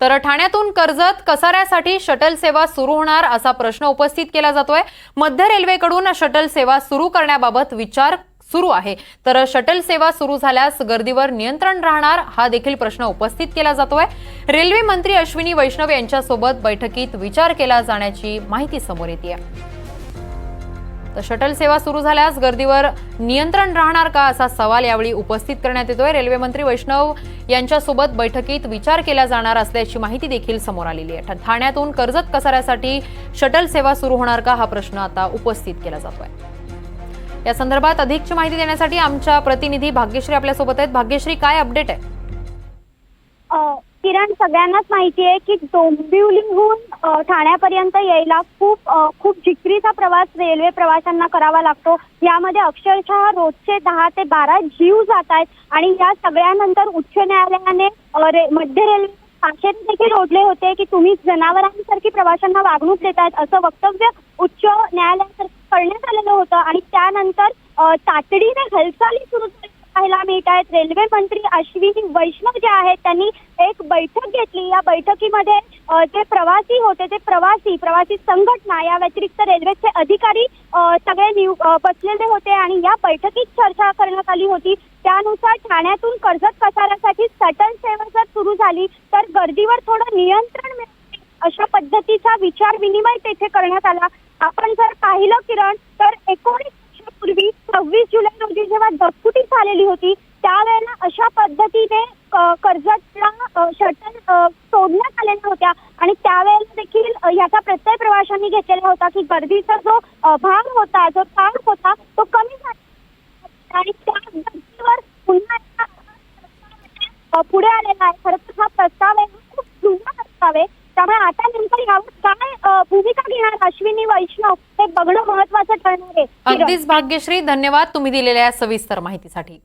तर ठाण्यातून कर्जत कसाऱ्यासाठी शटल सेवा सुरू होणार असा प्रश्न उपस्थित केला जातोय. मध्य रेल्वेकडून शटल सेवा सुरू करण्याबाबत विचार सुरू आहे. तर शटल सेवा सुरू झाल्यास गर्दीवर नियंत्रण राहणार हा देखील प्रश्न उपस्थित केला जातोय. रेल्वे मंत्री अश्विनी वैष्णव यांच्यासोबत बैठकीत विचार केला जाण्याची माहिती समोर येते तर शटल सेवा सुरू झाल्यास गर्दीवर नियंत्रण राहणार का असा सवाल यावेळी उपस्थित करण्यात येतोय. रेल्वे मंत्री वैष्णव यांच्यासोबत बैठकीत विचार केला जाणार असल्याची माहिती देखील समोर आलेली आहे. ठाण्यातून कर्जत कसाऱ्यासाठी शटल सेवा सुरू होणार का हा प्रश्न आता उपस्थित केला जातोय. या संदर्भात अधिकची माहिती देण्यासाठी आमच्या प्रतिनिधी भाग्यश्री आपल्यासोबत आहेत. भाग्यश्री काय अपडेट आहे? किरण सगळ्यांनाच माहिती आहे की डोंबिवलीहून ठाण्यापर्यंत यायला खूप खूप जिकरीचा प्रवास रेल्वे प्रवाशांना करावा लागतो. यामध्ये अक्षरशः रोजचे दहा ते बारा जीव जात आहेत आणि या सगळ्यानंतर उच्च न्यायालयाने रे- मध्य रेल्वे भाषेत देखील ओढले होते की तुम्ही जनावरांसारखी प्रवाशांना वागणूक देतायत असं वक्तव्य उच्च न्यायालयातर्फे करण्यात आलेलं होतं. आणि त्यानंतर तातडीने हालचाली सुरू झाली. पाहायला मिळत आहेत. रेल्वे मंत्री अश्विनी वैष्णव जे आहेत त्यांनी एक बैठक घेतली. या बैठकीमध्ये जे प्रवासी होते ते प्रवासी प्रवासी संघटना या व्यतिरिक्त रेल्वेचे अधिकारी सगळे निव बसलेले होते आणि या बैठकीत चर्चा करण्यात आली होती. त्यानुसार ठाण्यातून कर्जत कसाऱ्यासाठी सटल सेवा जर सुरू झाली तर गर्दीवर थोडं नियंत्रण मिळते अशा पद्धतीचा विचार विनिमय तेथे करण्यात आला. आपण जर पाहिलं किरण तर एकोणीस वर्षापूर्वी सव्वीस जुलै रोजी जेव्हा दसकुटी झालेली होती त्यावेळेला अशा पद्धतीने कर्जतला शटल सोडण्यात आलेल्या होत्या. आणि त्यावेळेला देखील याचा प्रत्यय प्रवाशांनी घेतलेला होता की गर्दीचा जो भाग होता जो ताण होता तो कमी झाला. आणि त्या गर्दीवर पुन्हा पुढे आलेला आहे. खरं तर हा प्रस्ताव आहे खूप जुना प्रस्ताव आहे. त्यामुळे आता नेमकं यावर भूमिका घेणार अश्विनी वैष्णव हे बघणं महत्वाचं ठरणार आहे. अगदीच भाग्यश्री धन्यवाद तुम्ही दिलेल्या सविस्तर माहितीसाठी